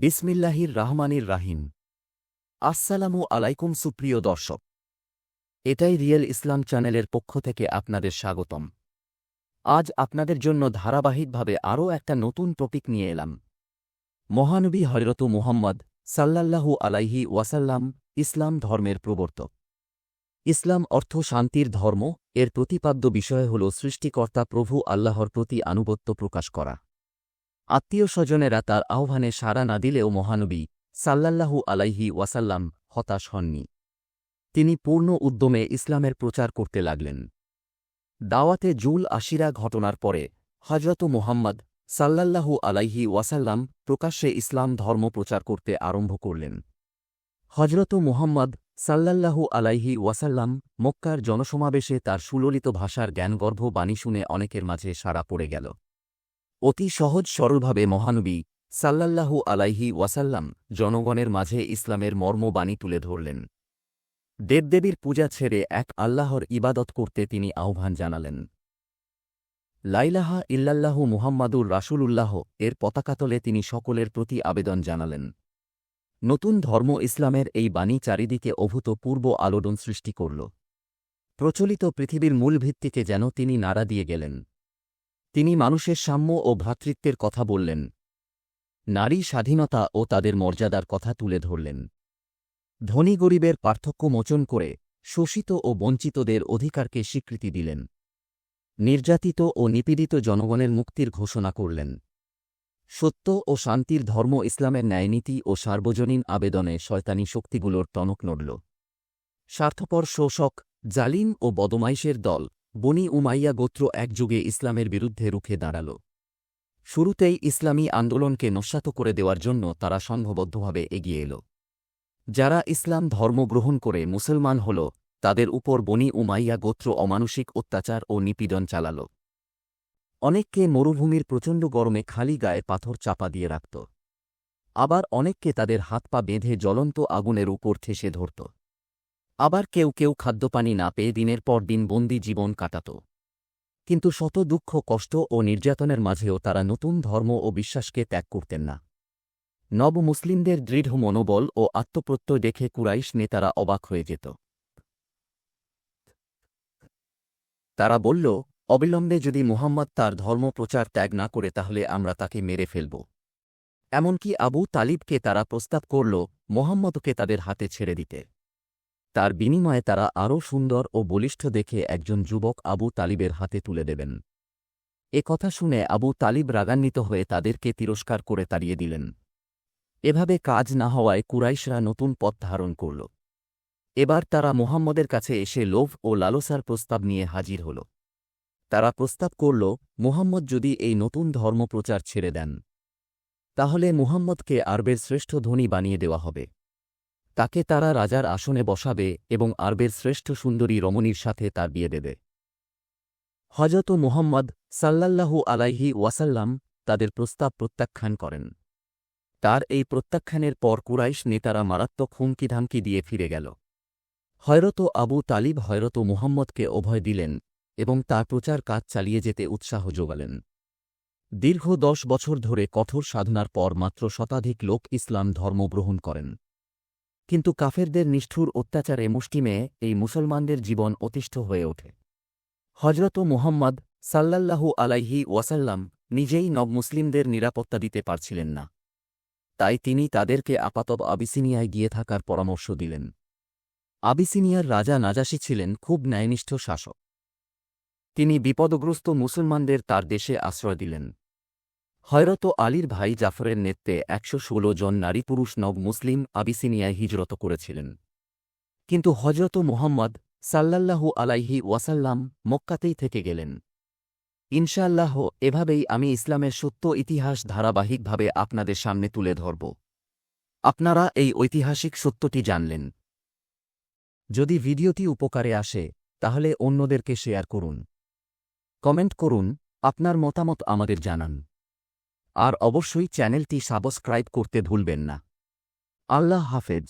বিসমিল্লাহির রাহমানির রাহিম। আসসালামু আলাইকুম সুপ্রিয় দর্শক। এটাই রিয়েল ইসলাম চ্যানেলের পক্ষ থেকে আপনাদের স্বাগতম। আজ আপনাদের জন্য ধারাবাহিকভাবে আরও একটা নতুন টপিক নিয়ে এলাম। মহানবী হজরত মুহাম্মদ সাল্লাল্লাহু আলাইহি ওয়াসাল্লাম ইসলাম ধর্মের প্রবর্তক। ইসলাম অর্থ শান্তির ধর্ম, এর প্রতিপাদ্য বিষয় হল সৃষ্টিকর্তা প্রভু আল্লাহর প্রতি আনুগত্য প্রকাশ করা। আত্মীয় স্বজনেরা তার আহ্বানে সাড়া না দিলেও মহানবী সাল্লাল্লাহু আলাইহি ওয়াসাল্লাম হতাশ হননি। তিনি পূর্ণ উদ্যমে ইসলামের প্রচার করতে লাগলেন। দাওয়াতে জুল আশিরা ঘটনার পরে হজরত মুহাম্মদ সাল্লাল্লাহু আলাইহি ওয়াসাল্লাম প্রকাশ্যে ইসলাম ধর্ম প্রচার করতে আরম্ভ করলেন। হজরত মুহাম্মদ সাল্লাল্লাহু আলাইহি ওয়াসাল্লাম মক্কার জনসমাবেশে তার সুললিত ভাষার জ্ঞানগর্ভ বাণী শুনে অনেকের মাঝে সাড়া পড়ে গেল। অতি সহজ সরলভাবে মহানবী সাল্লাল্লাহু আলাইহি ওয়াসাল্লাম জনগণের মাঝে ইসলামের মর্মবাণী তুলে ধরলেন। দেবদেবীর পূজা ছেড়ে এক আল্লাহর ইবাদত করতে তিনি আহ্বান জানালেন। লাইলাহা ইল্লাল্লাহু মুহাম্মাদুর রাসূলুল্লাহ এর পতাকাতলে তিনি সকলের প্রতি আবেদন জানালেন। নতুন ধর্ম ইসলামের এই বাণী চারিদিকে অভূতপূর্ব আলোড়ন সৃষ্টি করল। প্রচলিত পৃথিবীর মূল ভিত্তিকে যেন তিনি নাড়া দিয়ে গেলেন। তিনি মানুষের সাম্য ও ভ্রাতৃত্বের কথা বললেন। নারী স্বাধীনতা ও তাদের মর্যাদার কথা তুলে ধরলেন। ধনী গরিবের পার্থক্য মোচন করে শোষিত ও বঞ্চিতদের অধিকারকে স্বীকৃতি দিলেন। নির্যাতিত ও নিপীড়িত জনগণের মুক্তির ঘোষণা করলেন। সত্য ও শান্তির ধর্ম ইসলামের ন্যায়নীতি ও সার্বজনীন আবেদনে শয়তানি শক্তিগুলোর টনক নড়ল। স্বার্থপর শোষক, জালিম ও বদমাইশের দল বনি উমাইয়া গোত্র একযুগে ইসলামের বিরুদ্ধে রুখে দাঁড়াল। শুরুতেই ইসলামী আন্দোলনকে নস্যাত করে দেওয়ার জন্য তারা সংঘবদ্ধভাবে এগিয়ে এল। যারা ইসলাম ধর্ম গ্রহণ করে মুসলমান হল, তাদের উপর বনি উমাইয়া গোত্র অমানসিক অত্যাচার ও নিপীড়ন চালাল। অনেককে মরুভূমির প্রচণ্ড গরমে খালি গায়ে পাথর চাপা দিয়ে রাখত। আবার অনেককে তাদের হাত পা বেঁধে জ্বলন্ত আগুনের উপর ঠেসে ধরত। আবার কেউ কেউ খাদ্যপানি না পেয়ে দিনের পর দিন বন্দি জীবন কাটাত। কিন্তু শত দুঃখ, কষ্ট ও নির্যাতনের মাঝেও তারা নতুন ধর্ম ও বিশ্বাসকে ত্যাগ করতেন না। নব মুসলিমদের দৃঢ় মনোবল ও আত্মপ্রত্যয় দেখে কুরাইশ নেতারা অবাক হয়ে যেত। তারা বলল, অবিলম্বে যদি মুহাম্মদ তার ধর্ম প্রচার ত্যাগ না করে তাহলে আমরা তাকে মেরে ফেলব। এমনকি আবু তালিবকে তারা প্রস্তাব করল, মোহাম্মদকে তাদের হাতে ছেড়ে দিতে। তার বিনিময়ে তারা আরও সুন্দর ও বলিষ্ঠ দেখে একজন যুবক আবু তালিবের হাতে তুলে দেবেন। এ কথা শুনে আবু তালিব রাগান্বিত হয়ে তাদেরকে তিরস্কার করে তাড়িয়ে দিলেন। এভাবে কাজ না হওয়ায় কুরাইশরা নতুন পথ ধারণ করল। এবার তারা মুহাম্মদের কাছে এসে লোভ ও লালসার প্রস্তাব নিয়ে হাজির হল। তারা প্রস্তাব করল, মুহাম্মদ যদি এই নতুন ধর্মপ্রচার ছেড়ে দেন, তাহলে মুহাম্মদকে আরবের শ্রেষ্ঠ ধনী বানিয়ে দেওয়া হবে। তাকে তারা রাজার আসনে বসাবে এবং আরবের শ্রেষ্ঠ সুন্দরী রমণীর সাথে তার বিয়ে দেবে। হজরত মুহাম্মদ সাল্লাল্লাহু আলাইহি ওয়াসাল্লাম তাদের প্রস্তাব প্রত্যাখ্যান করেন। তার এই প্রত্যাখ্যানের পর কুরাইশ নেতারা মারাত্মক হুমকিধামকি দিয়ে ফিরে গেল। হয়রত আবু তালিব হয়রত মুহাম্মদকে অভয় দিলেন এবং তার প্রচার কাজ চালিয়ে যেতে উৎসাহ যোগালেন। দীর্ঘ দশ বছর ধরে কঠোর সাধনার পর মাত্র শতাধিক লোক ইসলাম ধর্ম গ্রহণ করেন। কিন্তু কাফেরদের নিষ্ঠুর অত্যাচারে মুষ্টিমে এই মুসলমানদের জীবন অতিষ্ঠ হয়ে ওঠে। হজরত মুহাম্মদ সাল্লাল্লাহু আলাইহি ওয়াসাল্লাম নিজেই নব মুসলিমদের নিরাপত্তা দিতে পারছিলেন না। তাই তিনি তাদেরকে আপাতত আবিসিনিয়ায় গিয়ে থাকার পরামর্শ দিলেন। আবিসিনিয়ার রাজা নাজাসি ছিলেন খুব ন্যায়নিষ্ঠ শাসক। তিনি বিপদগ্রস্ত মুসলমানদের তার দেশে আশ্রয় দিলেন। হয়রত আলীর ভাই জাফরের নেতৃত্বে একশো ষোলো জন নারী পুরুষ নব মুসলিম আবিসিনিয়ায় হিজরত করেছিলেন। কিন্তু হজরত মুহাম্মদ সাল্লাল্লাহু আলাইহি ওয়াসাল্লাম মক্কাতেই থেকে গেলেন। ইনশাআল্লাহ এভাবেই আমি ইসলামের সত্য ইতিহাস ধারাবাহিকভাবে আপনাদের সামনে তুলে ধরব। আপনারা এই ঐতিহাসিক সত্যটি জানলেন। যদি ভিডিওটি উপকারে আসে, তাহলে অন্যদেরকে শেয়ার করুন। কমেন্ট করুন, আপনার মতামত আমাদের জানান। আর অবশ্যই চ্যানেলটি সাবস্ক্রাইব করতে ভুলবেন না। আল্লাহ হাফেজ।